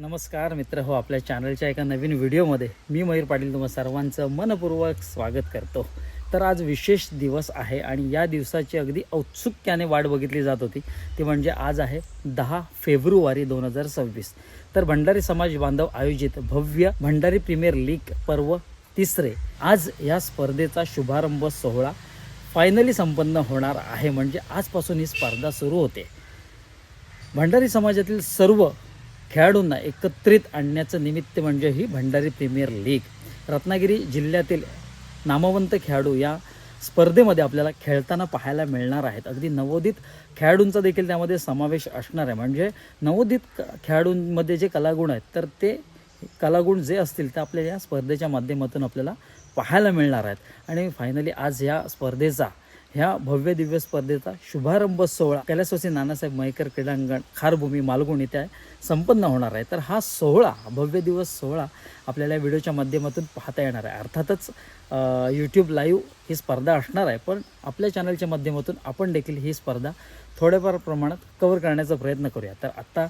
नमस्कार मित्र हो आपल्या चॅनलच्या एका नवीन व्हिडिओमध्ये मी मयूर पाटील तुम्हा सर्वांचं मनपूर्वक स्वागत करतो. तर आज विशेष दिवस आहे आणि या दिवसाची अगदी औत्सुक्याने वाट बघितली जात होती. ती म्हणजे आज आहे दहा फेब्रुवारी दोन हजार सव्वीस. तर भंडारी समाज बांधव आयोजित भव्य भंडारी प्रीमियर लीग पर्व तिसरे आज या स्पर्धेचा शुभारंभ सोहळा फायनली संपन्न होणार आहे. म्हणजे आजपासून ही स्पर्धा सुरू होते. भंडारी समाजातील सर्व खेळाडूंना एकत्रित आणण्याचं निमित्त म्हणजे ही भंडारी प्रीमियर लीग. रत्नागिरी जिल्ह्यातील नामवंत खेळाडू या स्पर्धेमध्ये आपल्याला खेळताना पाहायला मिळणार आहेत. अगदी नवोदित खेळाडूंचा देखील त्यामध्ये समावेश असणार आहे. म्हणजे नवोदित क- खेळाडूंमध्ये जे कलागुण आहेत तर ते कलागुण जे असतील ते आपल्या या स्पर्धेच्या माध्यमातून आपल्याला पाहायला मिळणार आहेत. आणि फायनली आज या स्पर्धेचा ह्या भव्य दिव्य स्पर्धेचा शुभारंभ सोहळा कैलासवासी नानासाहेब मयेकर क्रीडांगण खारभूमी मालगुण इथे संपन्न होणार आहे. तर हा सोहळा भव्य दिवस सोहळा आपल्याला या व्हिडिओच्या माध्यमातून पाहता येणार आहे. अर्थातच यूट्यूब लाईव्ह ही स्पर्धा असणार आहे पण आपल्या चॅनलच्या माध्यमातून आपण देखील ही स्पर्धा थोड्याफार प्रमाणात कव्हर करण्याचा प्रयत्न करूया. तर आत्ता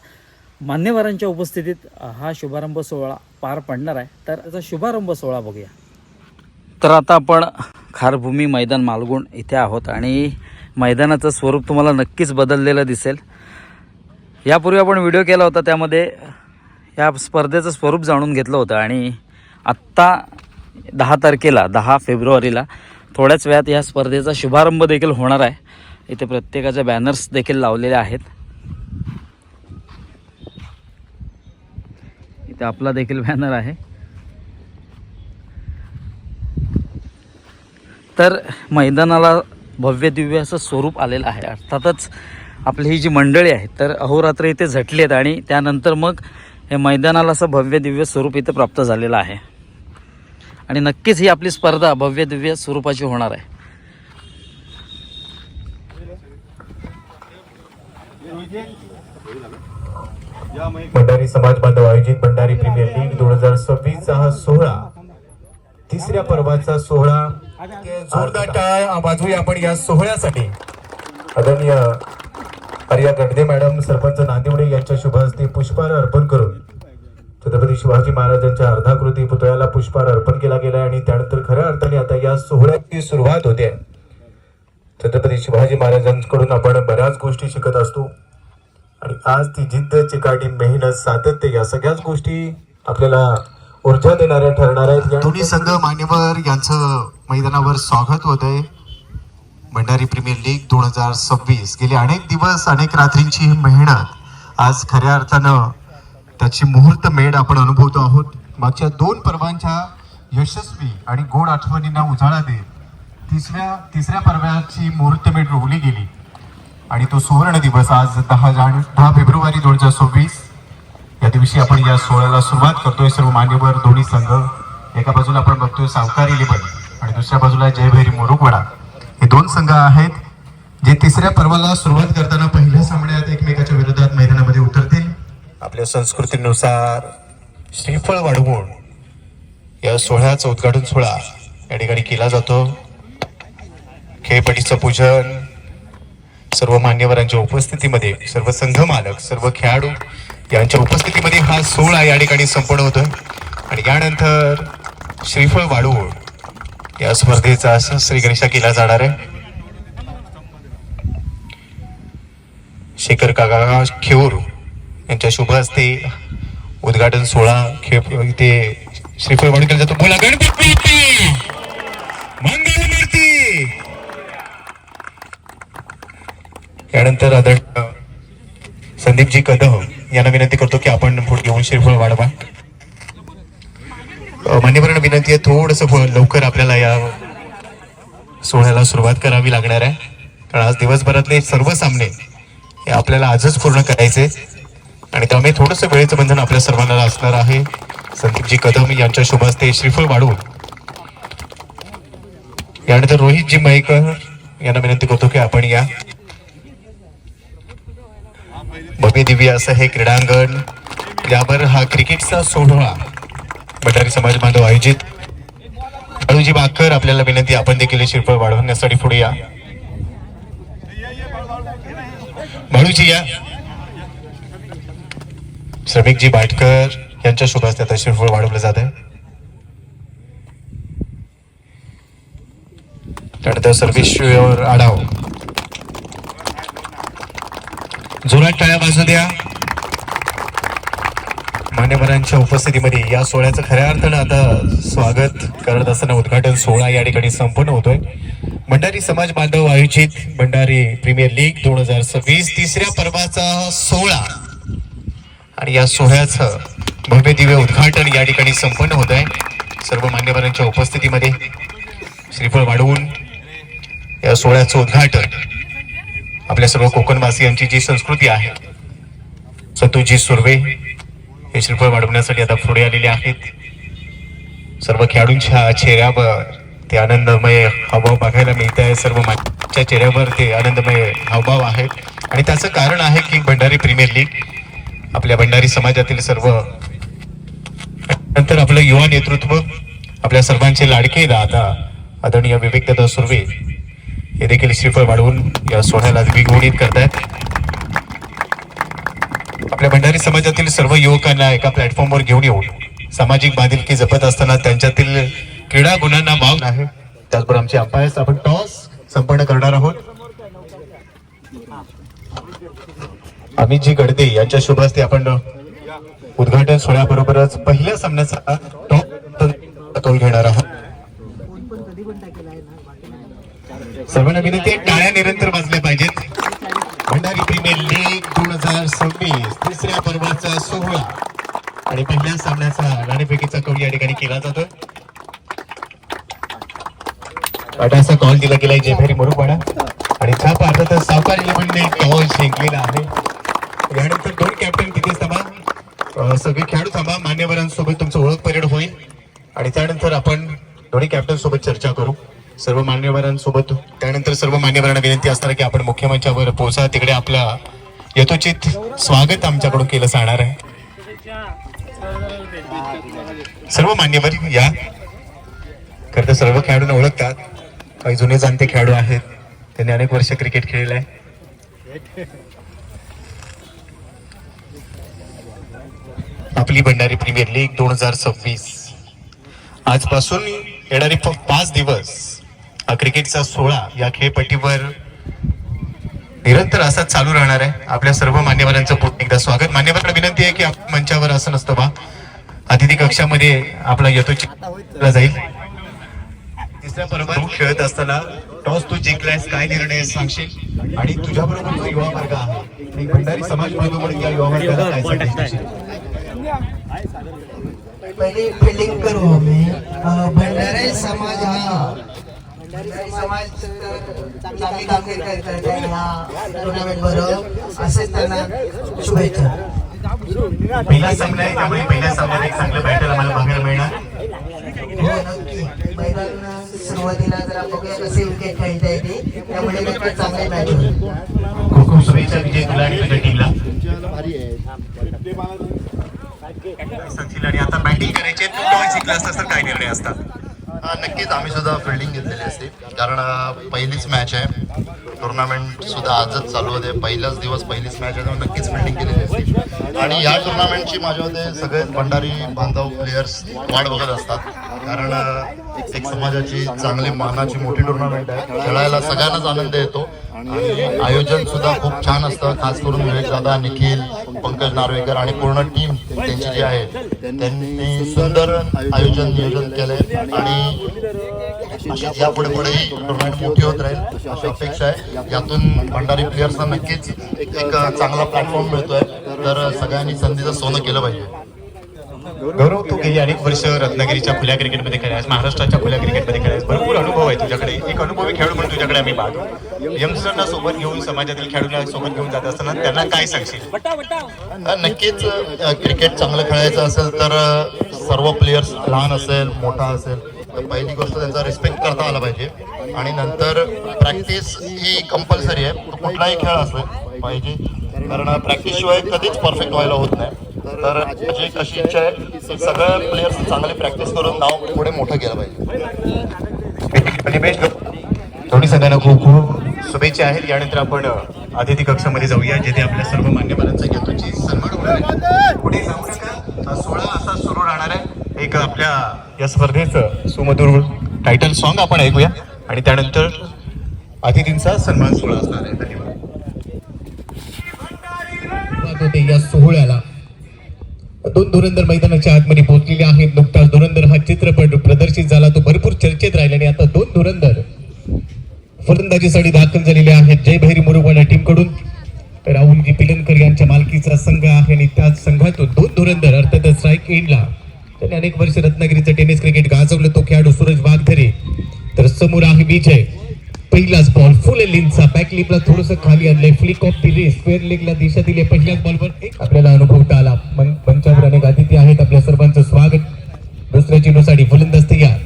मान्यवरांच्या उपस्थितीत हा शुभारंभ सोहळा पार पडणार आहे. तर त्याचा शुभारंभ सोहळा बघूया. तर आता आपण खारभूमी मैदान मालगुण इथे आहोत आणि मैदानाचं स्वरूप तुम्हाला नक्कीच बदललेलं दिसेल. यापूर्वी आपण व्हिडिओ केला होता त्यामध्ये या स्पर्धेचं स्वरूप जाणून घेतलं होतं आणि आत्ता दहा तारखेला दहा फेब्रुवारीला थोड्याच वेळात या स्पर्धेचा शुभारंभ देखील होणार आहे. इथे प्रत्येकाच्या बॅनर्स देखील लावलेले आहेत. इथे आपला देखील बॅनर आहे. तर मैदानाला भव्य दिव्य असं स्वरूप आलेलं आहे. अर्थातच आपली ही जी मंडळी आहेत तर अहोरात्र इथे झटली आहेत आणि त्यानंतर मग हे मैदानाला असं भव्य दिव्य स्वरूप इथे प्राप्त झालेलं आहे. आणि नक्कीच ही आपली स्पर्धा भव्य दिव्य स्वरूपाची होणार आहे. भंडारी समाज बांधव आयोजित भंडारी प्रीमियर लीग दोन हजार सव्वीसचा हा सोहळा तिसऱ्या पर्वाचा सोहळा जोरदार टाळ. वाजवूया आपण या सोहळ्यासाठी. आदरणीय आर्या गडदे मॅडम सरपंच नांदिवडे यांच्या शुभ हस्ते पुष्पहार अर्पण करून छत्रपती शिवाजी महाराजांच्या अर्धाकृती पुतळ्याला पुष्पहार अर्पण केला गेला आणि त्यानंतर खऱ्या अर्थाने आता या सोहळ्याची सुरुवात होते. छत्रपती शिवाजी महाराजांकडून आपण बऱ्याच गोष्टी शिकत असतो. आणि आज ती जिद्द चिकाटी मेहनत सातत्य या सगळ्याच गोष्टी आपल्याला ऊर्जा देणाऱ्या ठरणार आहेत. दोन्ही संघ मान्यवर यांचं मैदानावर स्वागत होत आहे भंडारी प्रीमियर लीग दोन हजार सव्वीस. गेले अनेक दिवस अनेक रात्रींची ही मेहनत. आज खऱ्या अर्थानं त्याची मुहूर्त मेढ आपण अनुभवतो आहोत. मागच्या दोन पर्वांच्या यशस्वी आणि गोड आठवणींना उजाळा देत तिसऱ्या तिसऱ्या पर्वाची मुहूर्तमेढ रोवली गेली. आणि तो सुवर्ण दिवस आज दहा जान दहा फेब्रुवारी दोन हजार सव्वीस. या दिवशी आपण या सोहळ्याला सुरुवात करतोय. सर्व मान्यवर दोन्ही संघ. एका बाजूला आपण बघतोय सावकारी लिबन. दुसऱ्या बाजूला जयभैरी मुरुगवाडा. हे दोन संघ आहेत जे तिसऱ्या पर्वाला सुरुवात करताना पहिल्या सामन्यात एकमेकाच्या विरोधात मैदानामध्ये उतरतील. आपल्या संस्कृतीनुसार श्रीफळ वाढवून या सोहळ्याचा उद्घाटन सोहळा या ठिकाणी केला जातो. खेळपटीचं पूजन सर्व मान्यवरांच्या उपस्थितीमध्ये सर्व संघ मालक सर्व खेळाडू यांच्या उपस्थितीमध्ये हा सोहळा या ठिकाणी संपन्न होतोय. आणि यानंतर श्रीफळ वाढवून या स्पर्धेचा श्री गणेशा केला जाणार आहे. शेखर काका खेऊर यांच्या शुभ हस्ते उद्घाटन सोहळा खेळ इथे श्रीफळ म्हणून केला जातो बोला गणपती मंगलमूर्ती यानंतर आदरणीय संदीपजी कदम यांना विनंती करतो की आपण पुढे घेऊन श्रीफळ वाढवा मान्यवरांना विनंती आहे थोडस लवकर आपल्याला या सोहळ्याला सुरुवात करावी लागणार आहे. कारण आज दिवसभरातले सर्व सामने हे आपल्याला आजच पूर्ण करायचे आणि त्यामुळे थोडंसं वेळेचं बंधन आपल्या सर्वांना असणार आहे. संदीपजी कदम यांच्या शुभ हस्ते श्रीफळ वाढवून. यानंतर रोहितजी मयेकर यांना विनंती करतो की आपण या. भव्य दिव्य असं हे क्रीडांगण. यावर हा क्रिकेटचा सोहळा. भटारी समाज बांधव आयोजित बाळूजी भाकर आपल्याला विनंती आपण देखील शिरफळ वाढवण्यासाठी पुढे या. बाळूजी या. श्रमिकजी बाटकर यांच्या शुभ हस्ते आता वाढवलं जात आहे त्यानंतर सर्वेश्वर आढाव. जोरात टाळ्या बाजू द्या. मान्यवरांच्या उपस्थितीमध्ये या सोहळ्याचं खऱ्या अर्थानं आता स्वागत करत असताना उद्घाटन सोहळा या ठिकाणी संपन्न होतोय. भंडारी समाज बांधव आयोजित भंडारी प्रीमियर लीग दोन हजार सव्वीस तिसऱ्या पर्वाचा सोहळा. आणि या सोहळ्याचं भव्य दिव्य उद्घाटन या ठिकाणी संपन्न होत आहे सर्व मान्यवरांच्या उपस्थितीमध्ये श्रीफळ वाढवून या सोहळ्याचं उद्घाटन आपल्या सर्व कोकणवासियांची जी संस्कृती आहे सतुजी सुर्वे हे श्रीफळ वाढवण्यासाठी आता पुढे आलेले आहेत. सर्व खेळाडूंच्या चेहऱ्यावर ते आनंदमय हावभाव बघायला मिळत आहे सर्व माझ्या चेहऱ्यावर ते आनंदमय हावभाव आहेत. आणि त्याचं कारण आहे की भंडारी प्रीमियर लीग आपल्या भंडारी समाजातील सर्व नंतर आपलं युवा नेतृत्व आपल्या सर्वांचे लाडके दादा आदरणीय विवेकदादा सुर्वे हे देखील श्रीफळ वाढवून या सोहळ्याला द्विगुणित करतायत. आपल्या भंडारी समाजातील सर्व युवकांना एका प्लॅटफॉर्मवर घेऊन येऊन सामाजिक बांधिलकी जपत असताना त्यांच्यातील क्रीडा गुणांना माग आहे त्याचबरोबर आमचे अंपायर्स आपण टॉस संपन्न करणार आहोत. अमितजी गडदे यांच्या शुभ हस्ते आपण उद्घाटन सोहळ्याबरोबरच पहिल्या सामन्याचा टॉप कौल घेणार आहोत. सर्वांना विनंती टाळ्या निरंतर वाजल्या पाहिजेत. भंडारी प्रीमियर एकवीस तिसऱ्या पर्वाचा सोहळा. आणि पहिल्या सामन्याचा नाणेफेकीचा कवी या ठिकाणी केला जातोय. असा कॉल दिला गेलाय जेभेरी मुरुपाडा आणि छाप अर्थातच सावकार इलेव्हनने कॉल जिंकलेला आहे. यानंतर दोन कॅप्टन तिथे थांबा. सगळे खेळाडू थांबा. मान्यवरांसोबत तुमचं ओळख परेड होईल. आणि त्यानंतर आपण दोन्ही कॅप्टन सोबत चर्चा करू. सर्व मान्यवरांसोबत. त्यानंतर सर्व मान्यवरांना विनंती असणार की आपण मुख्य मंचावर पोहोचा. तिकडे आपला यथोचित स्वागत आमच्याकडून केलं जाणार आहे. सर्व मान्यवर या. खरं तर सर्व खेळाडूंना ओळखतात. काही जुने जाणते खेळाडू आहेत. त्यांनी अनेक वर्ष क्रिकेट खेळले आहे. आपली भंडारी प्रीमियर लीग दोन हजार सव्वीस. आजपासून येणारे प- पाच दिवस हा क्रिकेटचा सोहळा या खेळपट्टीवर निरंतर असाच चालू राहणार आहे. आपल्या सर्व मान्यवरांचं पुन्हा एकदा स्वागत. मान्यवरांना विनंती आहे की आपण मंचावर असं नसतं बा. अतिथी कक्षामध्ये आपला यथोचित जाईल. तिसऱ्या पर्वात खेळत असताना टॉस तू जिंकलायस काय निर्णय सांगशील? आणि तुझ्या बरोबर जो युवा वर्ग आहे भंडारी समाज बांधव म्हणून या युवा वर्गाला काय सांगशील पहिले फिल्डिंग करू आम्ही. भंडारी समाज हा भंडारी समाज तर चांगली कामगिरी करत आहे ह्या टुर्नामेंट बरोबर असेच त्यांना शुभेच्छा. पहिला सामना आहे त्यामुळे पहिल्या सामन्यात एक चांगलं बॅटर आम्हाला बघायला मिळणार. हो मैदान सुरुवातीला जरा बघूया कसे विकेट खेळता येते. त्यामुळे चांगले मॅच होईल. खूप खूप शुभेच्छा विजय तुला आणि तुझ्या टीमला सांगशील आणि आता बॅटिंग करायची. तू टॉस जिंकला तर काय निर्णय असतात नक्कीच आम्ही सुद्धा फिल्डिंग घेतलेली असते. कारण पहिलीच मॅच आहे. टुर्नामेंट सुद्धा आजच चालू होते. पहिलाच दिवस पहिलीच मॅच आहे त्यामुळे नक्कीच फिल्डिंग केलेली असते. आणि या टुर्नामेंटची माझ्या होते सगळे भंडारी बांधव प्लेयर्स वाट बघत असतात. कारण एक समाजाची चांगली मानाची मोठी टुर्नामेंट आहे. खेळायला सगळ्यांनाच आनंद येतो. आयोजन सुद्धा खूप छान असतं. खास करून विवेक दादा निखिल पंकज नार्वेकर आणि पूर्ण टीम त्यांची जी आहे त्यांनी सुंदर आयोजन नियोजन केलंय. आणि अशीच यापुढे पुढे टुर्नामेंट मोठी होत राहील अशी अपेक्षा आहे. यातून भंडारी प्लेयर्सना नक्कीच एक चांगला प्लॅटफॉर्म मिळतोय. तर सगळ्यांनी संधीचं सोनं केलं पाहिजे. गौरव तू गेली अनेक वर्ष रत्नागिरीच्या खुल्या क्रिकेटमध्ये खेळायस महाराष्ट्राच्या खुल्या क्रिकेटमध्ये खेळायस भरपूर अनुभव आहे तुझ्याकडे. एक अनुभवी खेळाडू म्हणून तुझ्याकडे आम्ही पाहतो. यंगस्टरना सोबत घेऊन समाजातील खेळाडूंना सोबत घेऊन जात असताना त्यांना काय सांगशील? नक्कीच क्रिकेट चांगलं खेळायचं असेल तर सर्व प्लेयर्स लहान असेल मोठा असेल तर पहिली गोष्ट त्यांचा रिस्पेक्ट करता आला पाहिजे. आणि नंतर प्रॅक्टिस ही कंपल्सरी आहे. कुठलाही खेळ असेल पाहिजे. कारण प्रॅक्टिस शिवाय कधीच परफेक्ट व्हायला होत नाही. तर माझी एक अशी इच्छा आहे की सगळे प्लेयर्स चांगली प्रॅक्टिस करून नाव पुढे मोठं केलं पाहिजे. निमेश दोन्ही संघांना खूप खूप शुभेच्छा आहेत. यानंतर आपण अतिथी कक्षामध्ये जाऊया जिथे आपल्या सर्व मान्यवरांचा घेतोची सन्मान होणार पुढे सोहळा असा सुरू राहणार आहे. एक आपल्या या स्पर्धेचं सुमधुर टायटल सॉन्ग आपण ऐकूया. आणि त्यानंतर अतिथींचा सन्मान सोहळा असणार आहे. धन्यवाद. होते या सोहळ्याला दोन धुरंधर मैदानाच्या आतमध्ये पोहोचलेले आहेत. नुकताच धुरंधर हा चित्रपट प्रदर्शित झाला. तो भरपूर चर्चेत राहिला आणि आता दोन धुरंधर फलंदाजीसाठी दाखल झालेले आहेत. जय भैरी मुरुगवाडा टीमकडून राहुलजी पिलनकर यांच्या मालकीचा संघ आहे आणि त्याच संघातून दोन धुरंधर अर्थातच स्ट्राईक एंडला त्याने अनेक वर्ष रत्नागिरीचं टेनिस क्रिकेट गाजवलं. तो खेळाडू सूरज वाघधरे. तर समोर आहे विजय. पहिलाच बॉल फुल लेनचा बॅक लिपला थोडस खाली आणलंय. फ्लिक ऑफ दिले स्क्वेअर लेगला दिशा दिली पहिल्याच बॉलवर एक आपल्याला अनुभवता आला पंचावर अनेक अतिथी आहेत. आपल्या सर्वांचं स्वागत. दुसऱ्या चेंडूसाठी फलंदाज तयार.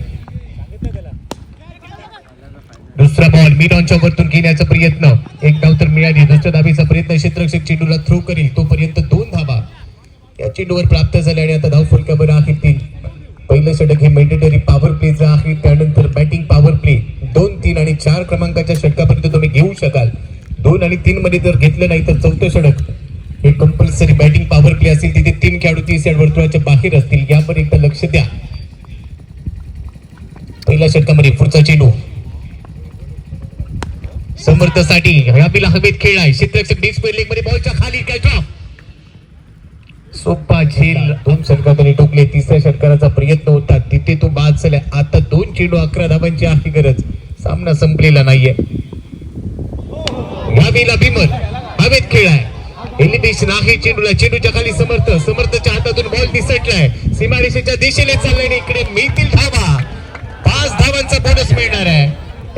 दुसरा बॉल मिडॉनच्या वरतून घेण्याचा प्रयत्न. एक धाव तर मिळाली. दुसऱ्या धाबीचा प्रयत्न क्षेत्रक्षक चेंडूला थ्रो करील. तोपर्यंत दोन धावा. या चेंडूवर प्राप्त झाले आणि आता धाव फुलक्यावर आहेत तीन पहिलं षटक हे मेंडेटरी पॉवर प्लेचं आहे. त्यानंतर बॅटिंग पॉवर प्ले तीन आणि चार क्रमांकाच्या षटकापर्यंत तुम्ही घेऊ शकाल. दोन आणि तीन मध्ये जर घेतलं नाही तर चौथं षटक. हे कंपल्सरी बॅटिंग पॉवर प्ले असेल तिथे तीन खेळाडू तीस याड वर्तुळाच्या बाहेर असतील. यावर एकदा लक्ष द्या. पहिल्या षटकामध्ये पुढचा चेंडू. समर्थसाठी हयाबीला हवेत खेळलाय क्षेत्रक्षक डिस्प्ले लेगमध्ये बॉलच्या खाली. काय ड्रॉप सोपा झेल. दोन षटकामध्ये टोकले तिसऱ्या षटकाराचा प्रयत्न होता. तिथे तो बाद झाला आता दोन चेंडू अकरा धावांची आहे गरज. सामना संपलेला नाहीये. यावेळेला भीमल हवेत खेळ आहे. एलिमिनेशन आहे चेंडूला. चेंडूच्या खाली समर्थ समर्थच्या हातातून बॉल निसटलाय सीमारेषेच्या दिशेने चाललाय आणि इकडे मिळतील धावा. पाच धावांचा बोनस मिळणार आहे.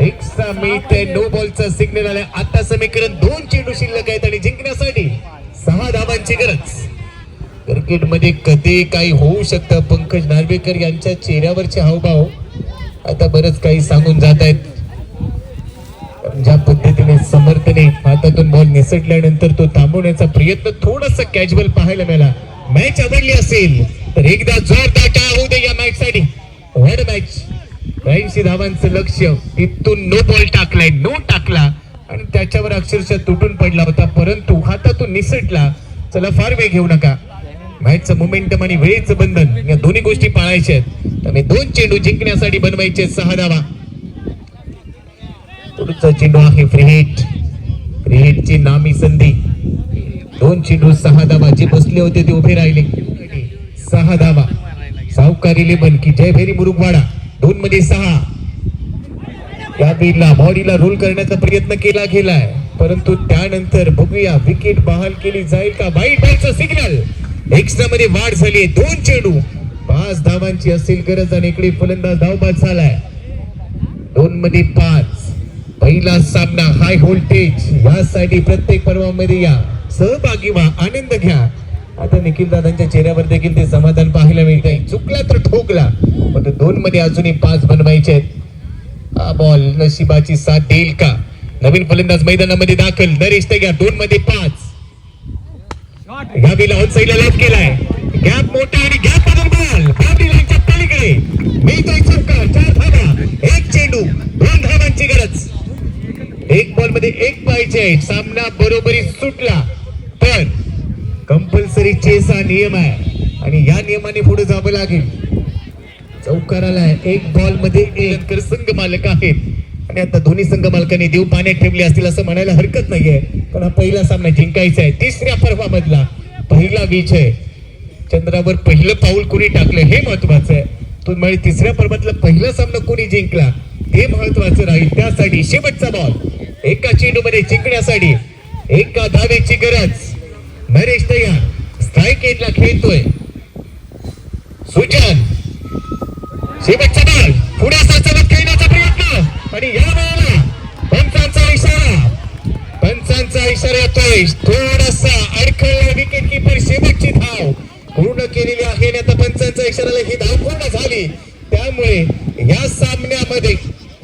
एक्स्ट्रा मिळते नो बॉलचा सिग्नल आलाय. आता समीकरण दोन चेंडू शिल्लक आहेत आणि जिंकण्यासाठी सहा धावांची गरज. क्रिकेटमध्ये कधी काही होऊ शकतं. पंकज नार्वेकर यांच्या चेहऱ्यावरचे हावभाव आता बरंच काही सांगून जात आहेत. ज्या पद्धतीने समर्थने हातातून बॉल निसटल्यानंतर तो थांबवण्याचा प्रयत्न थोडासा कॅज्युअल पाहायला मिळाला. मॅच आवडली असेल तर एकदा जोरदार टाळ होऊ दे या मॅच साठी. वर मॅच ब्याऐंशी धावांचं लक्ष तिथून नो बॉल टाकलाय नो टाकला. आणि त्याच्यावर अक्षरशः तुटून पडला होता परंतु हातातून निसटला. चला फार वेळ घेऊ नका. मॅचचं मोमेंटम आणि वेळेचं बंधन या दोन्ही गोष्टी पाळायच्या आहेत. त्यामुळे दोन चेंडू जिंकण्यासाठी बनवायचे सहा धावा. पुढचा चेंडू आहे फ्री हिट नामी संधी. दोन चेंडू सहा धावा जे बसले होते ते उभे राहिले. सहा धावा सावकारी लेबन की जय भेरी मुरुगवाडा. दोन मध्ये सहा. या बीडला बॉडीला रोल करण्याचा प्रयत्न केला गेलाय. परंतु त्यानंतर बघूया विकेट बहाल केली जाईल का? बाईट बॉलचं सिग्नल एक्स्ट्रा मध्ये वाढ झाली दोन चेंडू. पाच धावांची असेल गरज आणि इकडे फलंदाज धावबाद झालाय. दोन मध्ये पाच. पहिला सामना हाय व्होल्टेज यासाठी प्रत्येक पर्वामध्ये या. सहभागी व्हा आनंद घ्या. आता निखिल दादांच्या चेहऱ्यावर देखील ते समाधान पाहायला मिळतंय. चुकला तर ठोकला. पण दोन मध्ये अजूनही पाच बनवायचे आहेत. हा बॉल नशिबाची साथ देईल का? नवीन फलंदाज मैदानामध्ये दाखल. नरेश घ्या. दोन मध्ये पाच. या बिला ऑन साईडला लॉक केलाय. गॅप मोठा आणि गॅप मधून बॉल बाउंड्री लाईनच्या पलीकडे. मिळतोय चौका चार धावा एक चेंडू दोन धावांची गरज एक बॉलमध्ये आहे सामना बरोबरी सुटला तर कंपल्सरी चेस हा नियम आहे आणि या नियमाने पुढे जावं लागेल. चौकाराला एक बॉलमध्ये एक तर संघ मालक आहेत. आणि आता दोन्ही संघ मालकांनी देव पाण्यात ठेवले असतील असं म्हणायला हरकत नाहीये. पण हा पहिला सामना जिंकायचा आहे. तिसऱ्या पर्वामधला पहिला विजय. चंद्रावर पहिलं पाऊल कोणी टाकलं हे महत्वाचं आहे. तो म्हणजे तिसऱ्या पर्वातला पहिला सामना कोणी जिंकला हे महत्वाचं राहील. त्यासाठी शेवटचा बॉल एका चेंडू मध्ये जिंकण्यासाठी एका धावेची गरज. नरेश तयार स्ट्राईक एटला खेळतोय. सुजन. शेवटचा बॉल. पुढे साचवत खेळण्याचा प्रयत्न. आणि या वेळेला पंचांचा इशारा. पंचांचा इशारा येतोय. थोडासा अडखळला विकेट किपर शेवटची धाव. पूर्ण केलेली आहे आणि आता पंचांचा इशाराला ही धाव पूर्ण झाली. त्यामुळे या सामन्यामध्ये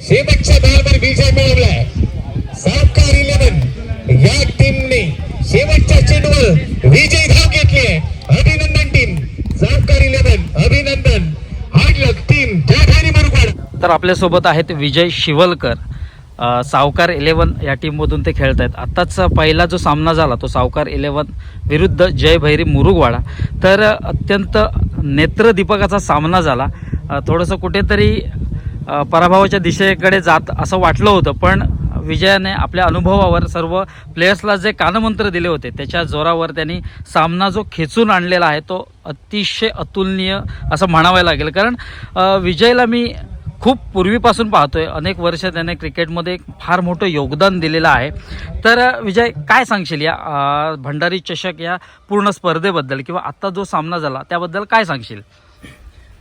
शेवटच्या बॉलवर विजय मिळवलाय. चेंडूवर विजय धाव घेतली आहे अभिनंदन टीम सावकार इलेव्हन अभिनंदन. Hard luck team Jay Murgad. तर आपल्यासोबत आहेत विजय शिवलकर. सावकार इलेवन या टीममधून ते खेळत आहेत आत्ताच पहिला जो सामना झाला तो सावकार इलेवन विरुद्ध जय भैरी मुरुगवाडा. तर अत्यंत नेत्रदीपकाचा सामना झाला. थोडंसं कुठेतरी पराभवाच्या दिशेकडे जात असं वाटलं होतं पण विजयाने आपल्या अनुभवावर सर्व प्लेयर्सला जे कानमंत्र दिले होते त्याच्या जोरावर त्यांनी सामना जो खेचून आणलेला आहे तो अतिशय अतुलनीय असं म्हणावं लागेल. कारण विजयला मी खूप पूर्वीपासून पाहतोय. अनेक वर्ष त्याने क्रिकेटमध्ये एक फार मोठं योगदान दिलेलं आहे. तर विजय काय सांगशील या भंडारी चषक या पूर्ण स्पर्धेबद्दल किंवा आत्ता जो सामना झाला त्याबद्दल काय सांगशील?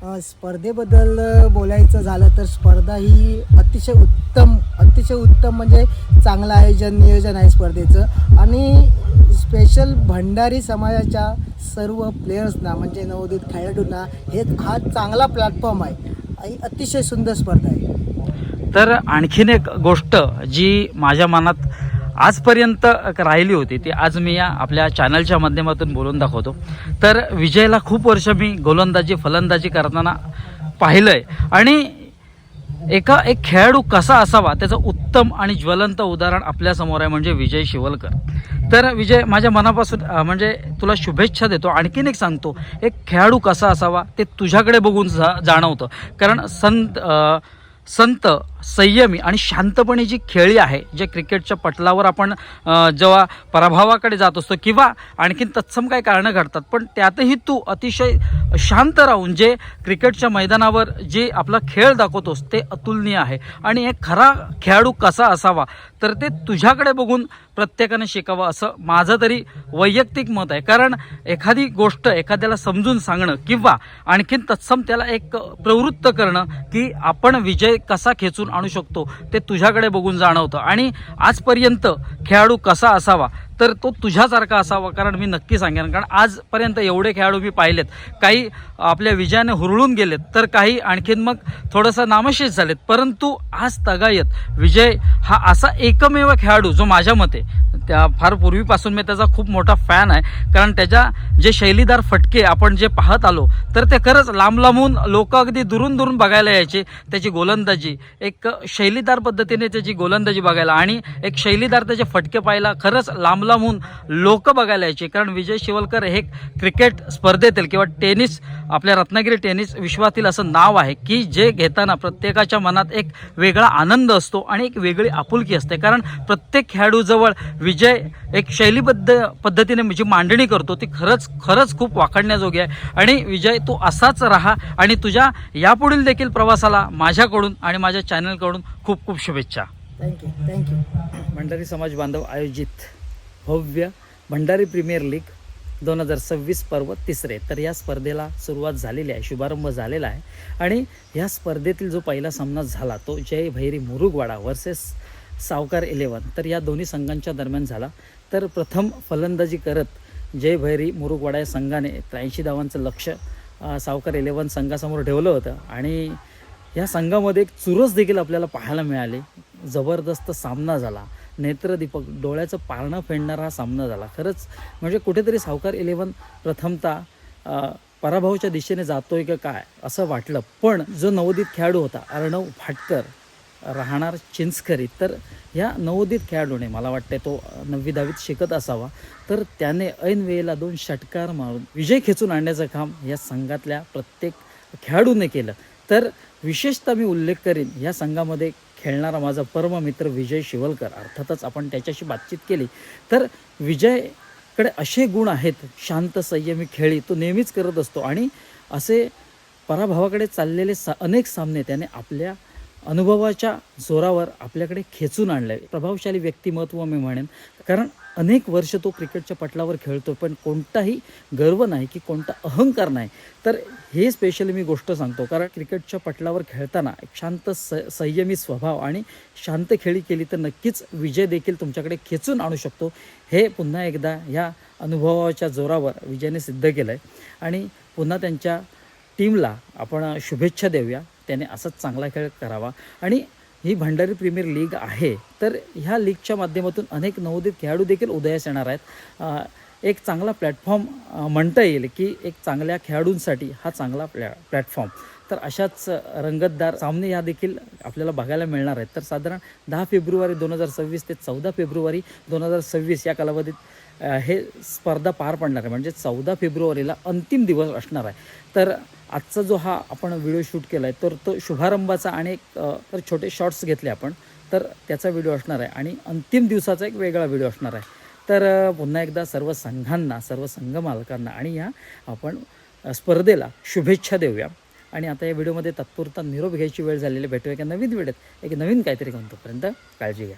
स्पर्धेबद्दल बोलायचं झालं तर स्पर्धा ही अतिशय उत्तम अतिशय उत्तम म्हणजे चांगलं आयोजन नियोजन आहे स्पर्धेचं. आणि स्पेशल भंडारी समाजाच्या सर्व प्लेयर्सना म्हणजे नवोदित खेळाडूंना हे हा चांगला प्लॅटफॉर्म आहे. आणि अतिशय सुंदर स्पर्धा आहे. तर आणखीन एक गोष्ट जी माझ्या मनात आजपर्यंत राहिली होती ती. आज मी या आपल्या चॅनलच्या माध्यमातून बोलून दाखवतो. तर विजयला खूप वर्ष मी गोलंदाजी फलंदाजी करताना पाहिलं आहे आणि एका एक खेळाडू कसा असावा त्याचं उत्तम आणि ज्वलंत उदाहरण आपल्यासमोर आहे म्हणजे विजय शिवलकर. तर विजय माझ्या मनापासून म्हणजे तुला शुभेच्छा देतो. आणखीन एक सांगतो एक खेळाडू कसा असावा ते तुझ्याकडे बघून जा जाणवतं. कारण संत संत संयमी आणि शांतपणे जी खेळी आहे जे क्रिकेटच्या पटलावर आपण जेव्हा पराभवाकडे जात असतो किंवा आणखीन तत्सम काही कारणं घडतात पण त्यातही तू अतिशय शांत राहून जे क्रिकेटच्या मैदानावर जे आपला खेळ दाखवतोस ते अतुलनीय आहे. आणि एक खरा खेळाडू कसा असावा तर ते तुझ्याकडे बघून प्रत्येकाने शिकावं असं माझं तरी वैयक्तिक मत आहे. कारण एखादी गोष्ट एखाद्याला समजून सांगणं किंवा आणखीन तत्सम त्याला एक प्रवृत्त करणं की आपण विजय कसा खेचून आणू शकतो ते तुझ्याकडे बघून जाणवतं. आणि आजपर्यंत खेळाडू कसा असावा तर तो तुझ्यासारखा असावा कारण मी नक्की सांगेन. कारण आजपर्यंत एवढे खेळाडू मी पाहिलेत. काही आपल्या विजयाने हुरळून गेलेत तर काही आणखीन मग थोडंसं नामशेष झालेत. परंतु आज तगायत विजय हा असा एकमेव खेळाडू जो माझ्या मते त्या फार पूर्वीपासून मी त्याचा खूप मोठा फॅन आहे. कारण त्याच्या जे शैलीदार फटके आपण जे पाहत आलो तर ते खरंच लांब लांबून लोक अगदी दुरून दुरून बघायला यायचे. त्याची गोलंदाजी एक शैलीदार पद्धतीने त्याची गोलंदाजी बघायला आणि एक शैलीदार त्याचे फटके पाहायला खरंच लांब लांबून लोक बघायला यायचे. कारण विजय शिवलकर हे क्रिकेट स्पर्धेतील किंवा टेनिस आपल्या रत्नागिरी टेनिस विश्वातील असं नाव आहे की जे घेताना प्रत्येकाच्या मनात एक वेगळा आनंद असतो आणि एक वेगळी आपुलकी असते. कारण प्रत्येक खेळाडूजवळ विजय एक शैलीबद्ध पद्धतीने जी मांडणी करतो ती खरंच खरंच खूप वाखाणण्याजोगी आहे. आणि विजय तू असाच राहा आणि तुझ्या यापुढील देखील प्रवासाला माझ्याकडून आणि माझ्या चॅनलकडून खूप खूप शुभेच्छा. थँक्यू थँक्यू भंडारी समाज बांधव आयोजित भव्य भंडारी प्रीमियर लीग दोन हजार सव्वीस पर्व तिसरे. तर या स्पर्धेला सुरुवात झालेली आहे शुभारंभ झालेला आहे. आणि या स्पर्धेतील जो पहिला सामना झाला तो जय भैरी मुरुगवाडा वर्सेस सावकार इलेवन तर या दोन्ही संघांच्या दरम्यान झाला. तर प्रथम फलंदाजी करत जय भैरी मुरुगवाडा या संघाने त्र्याऐंशी धावांचं लक्ष सावकार इलेवन संघासमोर ठेवलं होतं. आणि या संघामध्ये एक चुरस देखील आपल्याला पाहायला मिळाली. जबरदस्त सामना झाला. नेत्रदीपक डोळ्याचं पारणं फेडणारा हा सामना झाला. खरंच म्हणजे कुठेतरी सावकार इलेवन प्रथमतः पराभवाच्या दिशेने जातोय का काय असं वाटलं. पण जो नवोदित खेळाडू होता अर्णव भाटकर राहणार चिंचखरी तर ह्या नवोदित खेळाडूने मला वाटते तो नववी दहावीत शिकत असावा. तर त्याने ऐन वेळेला दोन षटकार मारून विजय खेचून आणण्याचं काम या संघातल्या प्रत्येक खेळाडूने केलं. तर विशेषतः मी उल्लेख करीन या संघामध्ये खेळणारा माझा परम मित्र विजय शिवलकर अर्थातच आपण त्याच्याशी बातचीत केली. तर विजयकडे असे गुण आहेत शांत संयमी खेळी तो नेहमीच करत असतो आणि असे पराभवाकडे चाललेले सा अनेक सामने त्याने आपल्या अनुभवाच्या जोरावर आपल्याकडे खेचून आणले. आहे प्रभावशाली व्यक्तिमत्व मी म्हणेन. कारण अनेक वर्ष तो क्रिकेटच्या पटलावर खेळतो पण कोणताही गर्व नाही की कोणता अहंकार नाही. तर हे स्पेशली मी गोष्ट सांगतो कारण क्रिकेटच्या पटलावर खेळताना एक शांत स संयमी स्वभाव आणि शांत खेळी केली तर नक्कीच विजय देखील तुमच्याकडे खेचून आणू शकतो. हे पुन्हा एकदा ह्या अनुभवाच्या जोरावर विजयने सिद्ध केलं आहे आणि पुन्हा त्यांच्या टीमला आपण शुभेच्छा देऊया. त्याने असंच चांगला खेळ करावा. आणि ही भंडारी प्रीमियर लीग आहे तर ह्या लीगच्या माध्यमातून अनेक नवोदित खेळाडू देखील उदयास येणार आहेत. एक चांगला प्लॅटफॉर्म म्हणता येईल की एक चांगल्या खेळाडूंसाठी हा चांगला प्लॅ प्लॅटफॉर्म. तर अशाच रंगतदार सामने या देखील आपल्याला बघायला मिळणार आहेत. तर साधारण दहा फेब्रुवारी दोन हजार सव्वीस ते चौदा फेब्रुवारी दोन हजार सव्वीस या कालावधीत हे स्पर्धा पार पडणार आहे. म्हणजे चौदा फेब्रुवारीला अंतिम दिवस असणार आहे. तर आजचा जो हा आपण व्हिडिओ शूट केला आहे तर तो शुभारंभाचा आणि एक तर छोटे शॉर्ट्स घेतले आपण तर त्याचा व्हिडिओ असणार आहे. आणि अंतिम दिवसाचा एक वेगळा व्हिडिओ असणार आहे. तर पुन्हा एकदा सर्व संघांना सर्व संघ मालकांना आणि या आपण स्पर्धेला शुभेच्छा देऊया. आणि आता या व्हिडिओमध्ये तात्पुरता निरोप घ्यायची वेळ झालेली भेटूया एका नवीन व्हिडिओत एक नवीन काहीतरी घेऊन तोपर्यंत काळजी घ्या.